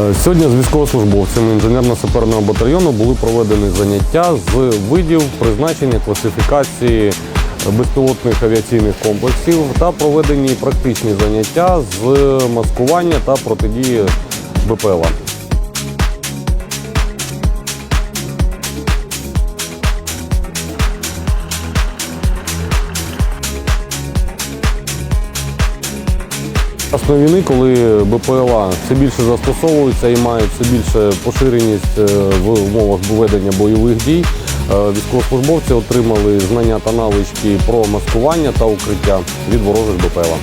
Е, Сьогодні з військовослужбовцями інженерно-саперного батальйону були проведені заняття з видів призначення класифікації безпілотних авіаційних комплексів та проведені практичні заняття з маскування та протидії БПЛА. Часно війни, коли БПЛА все більше застосовуються і мають все більше поширеність е, в умовах ведення бойових дій, е, військовослужбовці отримали знання та навички про маскування та укриття від ворожих БПЛА.